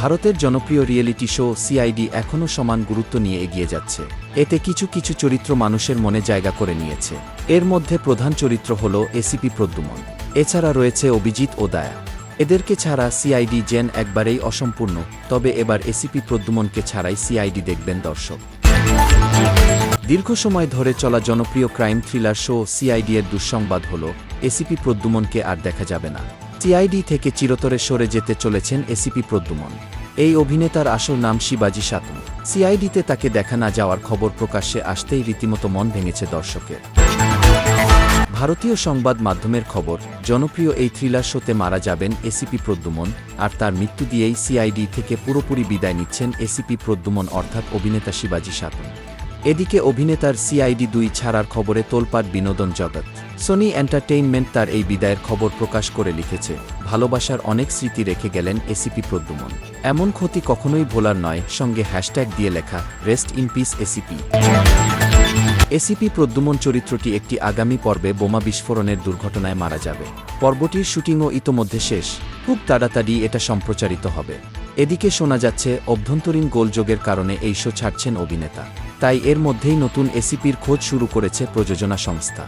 ভারতের জনপ্রিয় reality show CID এখনও সমান গুরুত্ব নিয়ে এগিয়ে যাচ্ছে। এতে কিছু কিছু চরিত্র মানুষের মনে জায়গা করে নিয়েছে। এর মধ্যে প্রধান চরিত্র হল এসিপি প্রদ্যুমন। এছাড়া রয়েছে অভিজিৎ ও দায়া। এদেরকে ছাড়া সিআইডি জেন একবারেই অসম্পূর্ণ, তবে এবার এসিপি প্রদ্যুমনকে ছাড়াই সিআইডি দেখবেন দর্শক। দীর্ঘ সময় ধরে চলা জনপ্রিয় ক্রাইম থ্রিলার শো সিআইডি এর দুঃসংবাদ হল, এসিপি প্রদ্যুমনকে আর দেখা যাবে না। সিআইডি থেকে চিরতরে সরে যেতে চলেছেন এসিপি প্রদ্যুমন। এই অভিনেতার আসল নাম শিবাজি সাতম সিআইডিতে তাকে দেখা না যাওয়ার খবর প্রকাশ্যে আসতেই রীতিমতো মন ভেঙেছে দর্শকের। ভারতীয় সংবাদ মাধ্যমের খবর, জনপ্রিয় এই থ্রিলার শোতে মারা যাবেন এসিপি প্রদ্যুমন, আর তার মৃত্যু দিয়েই সিআইডি থেকে পুরোপুরি বিদায় নিচ্ছেন এসিপি প্রদ্যুমন অর্থাৎ অভিনেতা শিবাজি সাতু। এদিকে অভিনেতার সিআইডি দুই ছাড়ার খবরে তোলপাট বিনোদন জগৎ। সোনি এন্টারটেইনমেন্ট তার এই বিদায়ের খবর প্রকাশ করে লিখেছে, ভালোবাসার অনেক স্মৃতি রেখে গেলেন এসিপি প্রদ্যুমন। এমন ক্ষতি কখনোই ভোলার নয়, সঙ্গে হ্যাশট্যাগ দিয়ে লেখা rest in peace ACP ACP Pradyuman চরিত্রটি একটি আগামী পর্বে বোমা বিস্ফোরণের দুর্ঘটনায় মারা যাবে। পর্বটির শুটিংও ইতোমধ্যে শেষ, খুব তাড়াতাড়ি এটা সম্প্রচারিত হবে। এদিকে শোনা যাচ্ছে, অভ্যন্তরীণ গোলযোগের কারণে এই শো ছাড়ছেন অভিনেতা। তাই এর মধ্যেই নতুন এসিপির খোঁজ শুরু করেছে প্রযোজনা সংস্থা।